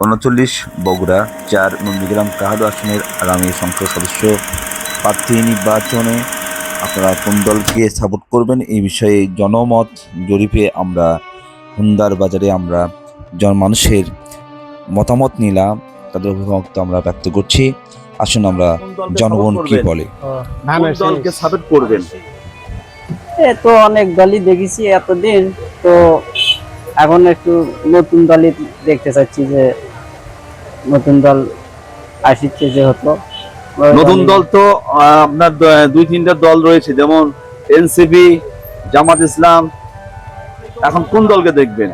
উনচল্লিশ বগুড়া চার নন্দীগ্রাম কাহাদু আসনের আগামী সংসদ সদস্য প্রার্থী নির্বাচনে আপনারা কোন দলকে সাপোর্ট করবেন এই বিষয়ে জনমত জরিপে আমরা হুন্দার বাজারে আমরা জন মানুষের মতামত নিলাম তাদের অভিমত আমরা ব্যক্ত করছি। আসুন আমরা জনগণ কি বলে? দলকে সাপোর্ট করবেন? এ তো অনেক দলই দেখেছি এতদিন তো এখন একটু নতুন দলই দেখতে চাচ্ছি যে নতুন দল আসছে যেহেতু নতুন দল তো আহ, আপনার দুই তিনটা দল রয়েছে যেমন এনসিপি জামাত ইসলাম। এখন কোন দলকে দেখবেন?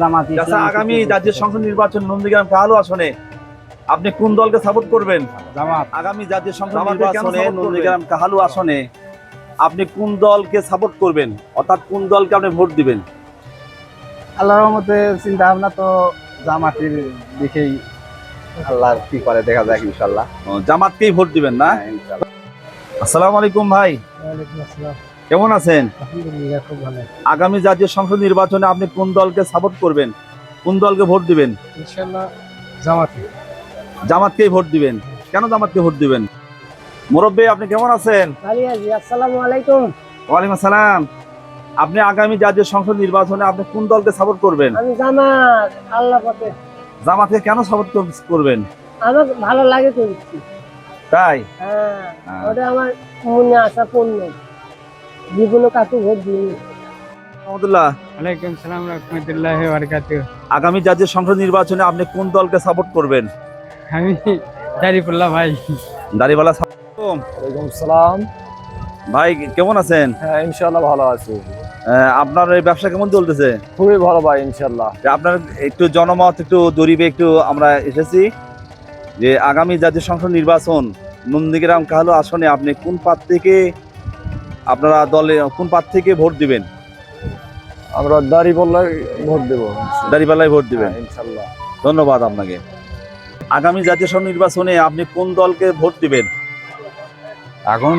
জামাত আচ্ছা আগামী জাতীয় সংসদ নির্বাচন নন্দীগ্রাম কাহালু আসনে আপনি কোন দলকে সাপোর্ট করবেন? আগামী জাতীয় সংসদ নির্বাচনে নন্দীগ্রাম কাহালু আসনে আপনি কোন দলকে সাপোর্ট করবেন? অর্থাৎ কোন দলকে আপনি ভোট দিবেন? আল্লাহর রহমতে চিন্তা ভাবনা তো জামাতের দিকেই আল্লাহ কি করে দেখা যাক ইনশাল্লাহ জামাতকেই ভোট দিবেন না? হ্যাঁ, আসসালামু আলাইকুম ভাই। কেমন আছেন? আলহামদুলিল্লাহ খুব ভালো। আগামী জাতীয় সংসদ নির্বাচনে আপনি কোন দলকে সাপোর্ট করবেন? কোন দলকে ভোট দিবেন? জামাতকেই ভোট দিবেন। কেন জামাতকে ভোট দিবেন? মুরব্বী আপনি কেমন আছেন? আসসালামু আলাইকুম। ওয়ালাইকুম আসসালাম। আপনি আগামী জাতীয় সংসদ নির্বাচনে আপনি কোন দলকে সাপোর্ট করবেন? আমি জামাত আল্লাহ পথে। জামাতকে কেন সাপোর্ট করবেন? আমার ভালো লাগে তো তাই? হ্যাঁ হ্যাঁ। ওটা আমার মনে আসা পূর্ণ। জীবনে কাকু ভোট দিই রহমতুল্লাহ। ওয়ালাইকুম সালাম রহমতুল্লাহ বারকাতুহ। আগামী জাতীয় সংসদ নির্বাচনে আপনি কোন দলকে সাপোর্ট করবেন? আমি জারিফুল্লাহ ভাই। দাড়িওয়ালা সালাম। ওয়ালাইকুম সালাম। ভাই কেমন আছেন? হ্যাঁ ইনশাল্লাহ ভালো আছি। আপনার এই ব্যবসা কেমন চলতেছে? খুবই ভালো ভাই ইনশাল্লাহ আপনার একটু জনমত একটু জরিপে একটু আমরা এসেছি যে আগামী জাতীয় সংসদ নির্বাচন নন্দীগ্রাম কাহালু আসনে আপনি কোন পাত থেকে আপনারা দলে কোন পাত থেকে ভোট দিবেন? আমরা দাড়িপাল্লায় ভোট দেবো। দাঁড়িপাল্লায় ভোট দিবেন। ইনশাল্লাহ ধন্যবাদ আপনাকে। আগামী জাতীয় সংসদ নির্বাচনে আপনি কোন দলকে ভোট দিবেন? এখন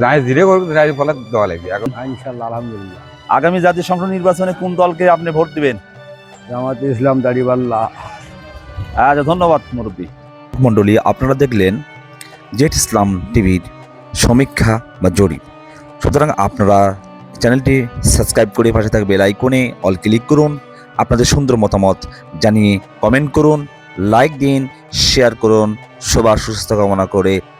যাই ধীরে করবে যাই ফলে দেওয়া লাগবে এখন ইনশাল্লাহ আলহামদুলিল্লাহ। আগামী জাতীয় সংসদ নির্বাচনে কোন দলকে আপনি ভোট দিবেন? জামাত ইসলাম দাড়িপাল্লা আচ্ছা ধন্যবাদ মুরব্বী। মণ্ডলী আপনারা দেখলেন জেট ইসলাম টিভির সমীক্ষা বা জরিপ। সুতরাং আপনারা চ্যানেলটি সাবস্ক্রাইব করে পাশে থাকা বেল আইকনে অল ক্লিক করুন আপনাদের সুন্দর মতামত জানিয়ে কমেন্ট করুন লাইক দিন শেয়ার করুন সবার সুস্থ কামনা করে